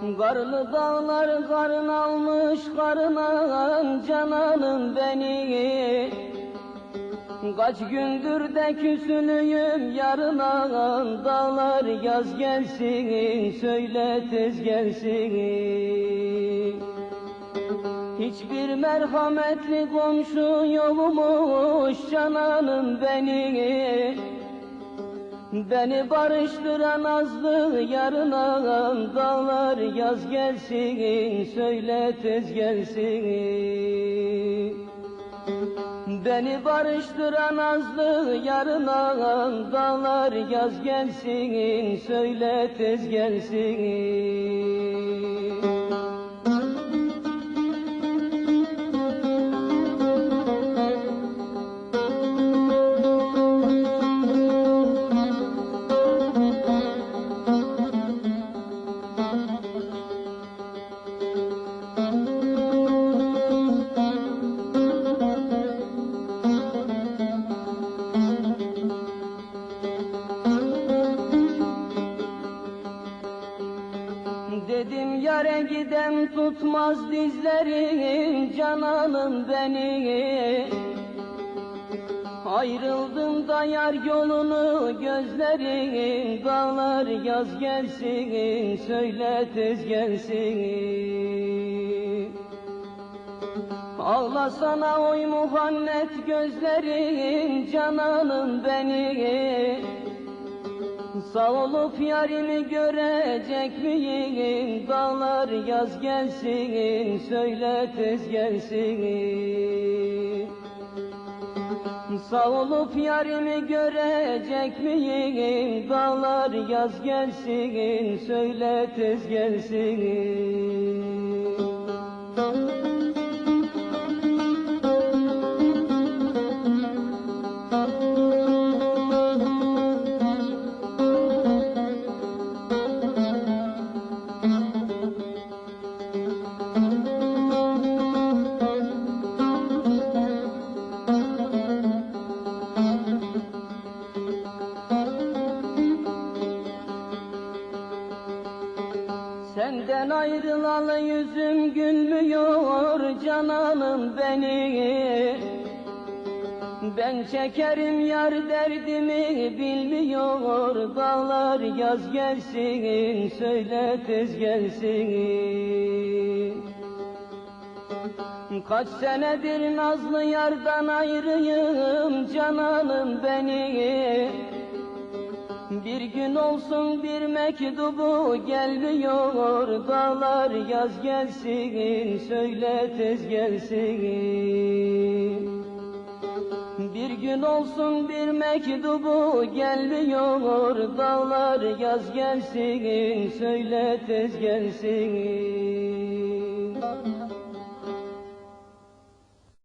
Karlı dağlar karın almış karına cananım beni. Kaç gündür de küsülüyüm yarına Dağlar yaz gelsin söyle tez gelsin. Hiçbir merhametli komşu yokmuş cananım beni Beni barıştıran azlı yarına Dağlar yaz gelsin söyle tez gelsin. Beni barıştıran azlı yarına Dağlar yaz gelsin söyle tez gelsin yare gidem tutmaz dizlerim cananım beni Ayrıldım da yar yolunu gözlerim Dağlar yaz gelsin söyle tez gelsin. Ağlasana oy muhannet gözlerim cananım beni Sağ olup yarimi görecek miyim? Dağlar yaz gelsin, söyle tez gelsin. Sağ olup yarimi görecek miyim? Dağlar yaz gelsin, söyle tez gelsin. Senden ayrılalı yüzüm gülmüyor cananım beni Ben çekerim yar derdimi bilmiyor Dağlar yaz gelsin söyle tez gelsin. Kaç senedir nazlı yardan ayrıyım cananım beni bir gün olsun bir mektubu gelmiyor Dağlar yaz gelsin söyle tez gelsin. Bir gün olsun bir mektubu gelmiyor Dağlar yaz gelsin söyle tez gelsin